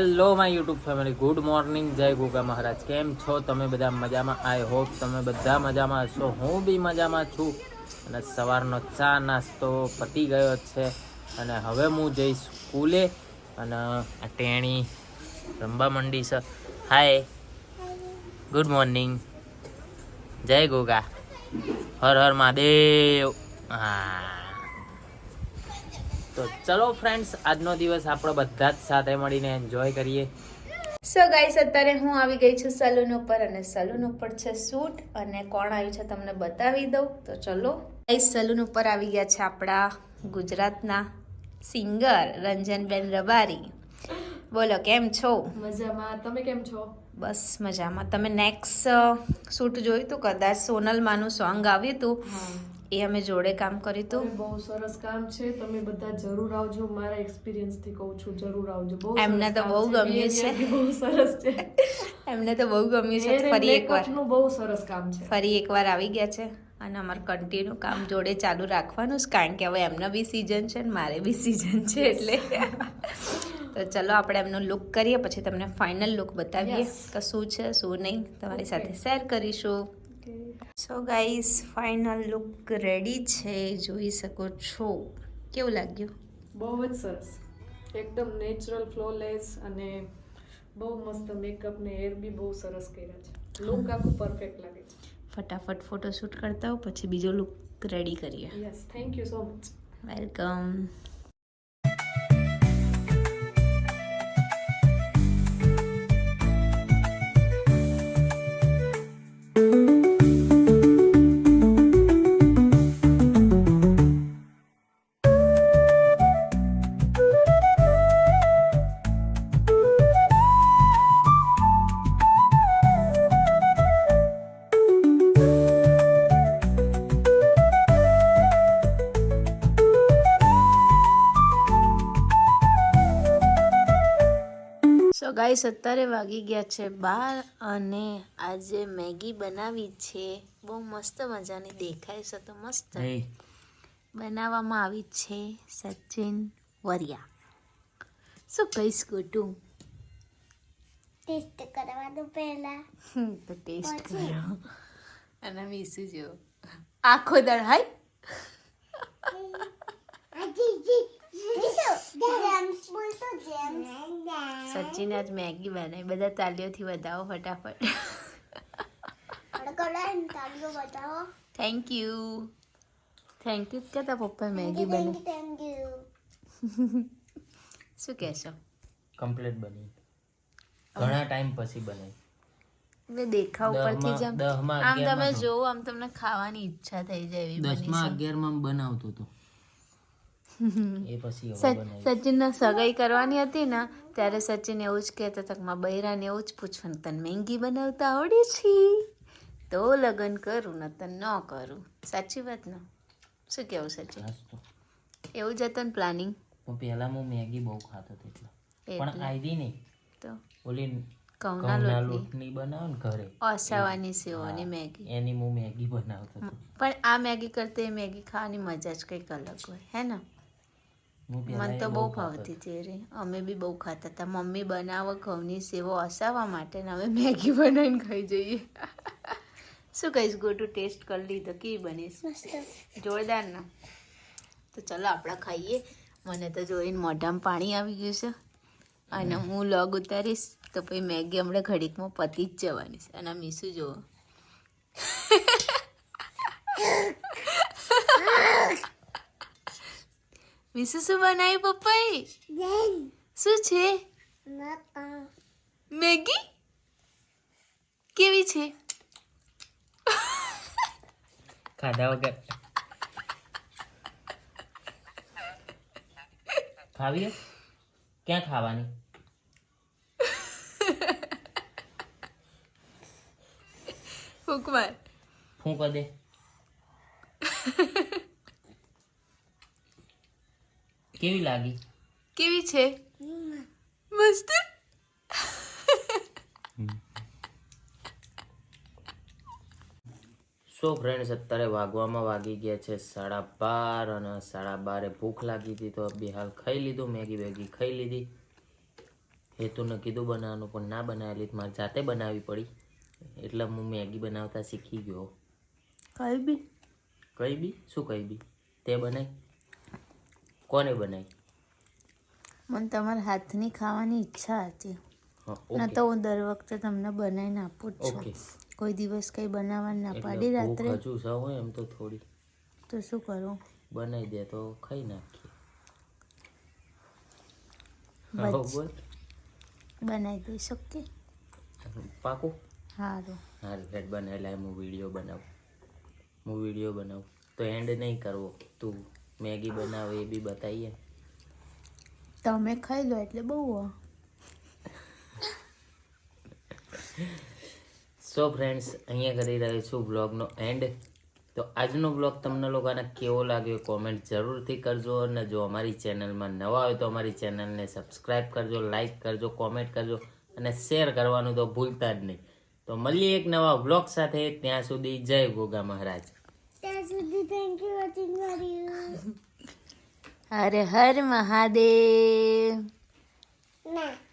Hello my YouTube family good morning જય ગોગા મહારાજ. કેમ છો? તમે બધા મજામાં? આઈ હોપ તમે બધા મજામાં હશો. હું બી મજામાં છું. અને સવારનો ચા નાસ્તો પતી ગયો છે. અને હવે હું જઈશ સ્કૂલે. અને આ ટેણી રમવા મંડી છે. હાય ગુડ મોર્નિંગ જય ગોગા. હર હર મહાદેવ. હા. તો ચલો ફ્રેન્ડ્સ આજનો દિવસ આપણે બધા જ સાથે મળીને એન્જોય કરીએ. સો ગાઈસ અત્યારે હું આવી ગઈ છું સલૂન ઉપર અને સલૂન ઉપર છે સૂટ અને કોણ આવ્યું છે તમને બતાવી દઉં. તો ચલો. ગાઈસ સલૂન ઉપર આવી ગયા છે આપણા ગુજરાતના સિંગર રંજનબેન રબારી. બોલો કેમ છો? મજામાં. તમે કેમ છો? બસ મજામાં. તમે નેક્સ્ટ સૂટ જોયું હતું કદાચ સોનલમાનું સોંગ આવ્યું હતું એ અમે જોડે કામ કર્યું હતું. બહુ સરસ કામ છે. તમે બધા જરૂર આવજો. મારા એક્સપિરિયન્સથી કહું છું જરૂર આવજો. બહુ એમને તો બહુ છે. ગમ્યું છે. બહુ સરસ છે. એમને તો બહુ ગમ્યું છે. ફરી એકવાર. નું બહુ સરસ કામ છે. ફરી એકવાર આવી ગયા છે. અને અમારે કન્ટિન્યુ કામ જોડે ચાલુ રાખવાનું જ. કારણ કે હવે એમનો બી સિઝન છે ને મારે બી સિઝન છે એટલે. તો ચલો આપણે એમનો લુક કરીએ. પછી તમને ફાઇનલ લુક બતાવીએ. કે શું છે શું નહીં. તમારી સાથે શેર કરીશું. So guys final look ready છે. જોઈ શકો છો. કેવું લાગ્યું? બહુ જ સરસ. એકદમ નેચરલ ફ્લોલેસ અને બહુ મસ્ત મેકઅપ ને હેર બી બહુ સરસ કર્યા છે. લુક આખું પરફેક્ટ લાગે છે. ફટાફટ ફોટોશૂટ કરતા હો પછી બીજો લુક રેડી કરીએ. Yes thank you so much welcome so સત્તરે વાગી ગયા છે બાર અને આજે મેગી બનાવી છે. બહુ મસ્ત મજાની દેખાય છે તો મસ્ત બનાવવામાં આવી છે સચિન વરિયા. શું કહીશ ગોટું? ટેસ્ટ કરવાનું પહેલા. તો ટેસ્ટ કરો અને મીસું જો આખો દળ હાય. સચિન આજ મેગી બનાવી. બધા તાલીઓથી વધાવો ફટાફટ. થેન્ક યુ થેન્ક યુ કહેતા પપ્પા મેગી બની થેન્ક યુ શું કહેશો? કમ્પ્લીટ બની. ઘણા ટાઈમ પછી બની હવે દેખાવ ઉપરથી જ જેમ આમ તમે જોવો આમ તમને ખાવાની ઈચ્છા થઈ જાય એવી બની દસમા. અગિયારમાં બનાવતો હતો એ પછી હવે સ- બનાવી સચિનના સગાઈ કરવાની હતી ને ત્યારે સચિન એવું જ કહેતા હતા કે મારા બૈરાને એવું જ પૂછવાનું તને મેંગી બનાવતા આવડે છે? તો લગ્ન કરું ને તને ન કરું. સાચી વાત ને? શું કેવું સચિન? એવું જ હતું પ્લાનિંગ પહેલા હું મેગી બહુ ખાતો હતો એટલે. પણ આવી નહીં. તો? ઓલી ઘઉંના લોટની લોટની ને ઘરે. ઓસાવાની સેવાની મેગી. એની હું મેગી બનાવતો પણ આ મેગી કરતા એ મેગી ખાવાની મજા જ કંઈક અલગ હોય હે ને? મને તો બહુ ભાવતી હતી. રે અમે બી બહુ ખાતા હતા. મમ્મી બનાવો ઘઉંની સેવો અસાવવા માટે ને અમે મેગી બનાવીને ખાઈ જઈએ. શું કહીશ ગોટુ ટેસ્ટ કરી લીધો કેવી બનીશ? જોરદાર ના. તો ચલો આપણે ખાઈએ. મને તો જોઈને મોઢામાં પાણી આવી ગયું છે. અને હું લોગ ઉતારીશ તો પછી મેગી હમણાં ઘડીકમાં પતી જ જવાની છે. અને મીસું જુઓ. મીસુ શું બનાવ્યું પપ્પાએ? શું છે? મેગી? કેવી છે? ખાધા વગર. ખાવી ક્યાં ખાવાની? ફૂકવાર ફૂંક દે. કેવી લાગી? કેવી છે? મસ્ત. સો ફ્રેન્ડ્સ અત્યારે વાગવામાં વાગી ગયા છે સાડા બાર અને સાડા બારે ભૂખ લાગી હતી તો બે હાલ ખાઈ લીધું મેગી વેગી ખાઈ લીધી. હેતુને કીધું બનાવવાનું પણ ના બનાવેલી મારે જાતે બનાવવી પડી. એટલે હું મેગી બનાવતા શીખી ગયો. કઈ બી? કઈ બી? શું કઈ બી? તે બનાવી કોને બનાવી? મને તમારા હાથની ખાવાની ઈચ્છા હતી. ના તો હું દર વખતે તમને બનાવીને આપું જ છું. કોઈ દિવસ કંઈ બનાવવાનું ના પાડી રાત્રે. હજુ હોય એમ તો થોડી. તો શું કરું? બનાવી દે તો ખાઈ નાખીએ. બનાવી દઈશ ઓકે પાકું? સારું હાલ હેડ બનાવેલા હું વીડિયો બનાવું. હું વીડિયો બનાવું. તો એન્ડ નહીં કરવો તું મેગી બનાવે એ બી બતાવીએ તમે ખાઈ લો એટલે બહુ. સો ફ્રેન્ડ્સ અહીંયા કરી રહ્યો છું બ્લોગનો એન્ડ તો આજનો બ્લોગ તમને લોકોને કેવો લાગ્યો કોમેન્ટ જરૂરથી કરજો અને જો અમારી ચેનલમાં નવા હોય તો અમારી ચેનલને સબસ્ક્રાઈબ કરજો લાઈક કરજો કોમેન્ટ કરજો અને શેર કરવાનું તો ભૂલતા જ નહીં. તો મળીએ એક નવા બ્લોગ સાથે. ત્યાં સુધી જય ગોગા મહારાજ. સુધી થેન્ક યુ વોચિંગ મારી હર હર મહાદેવ. ના.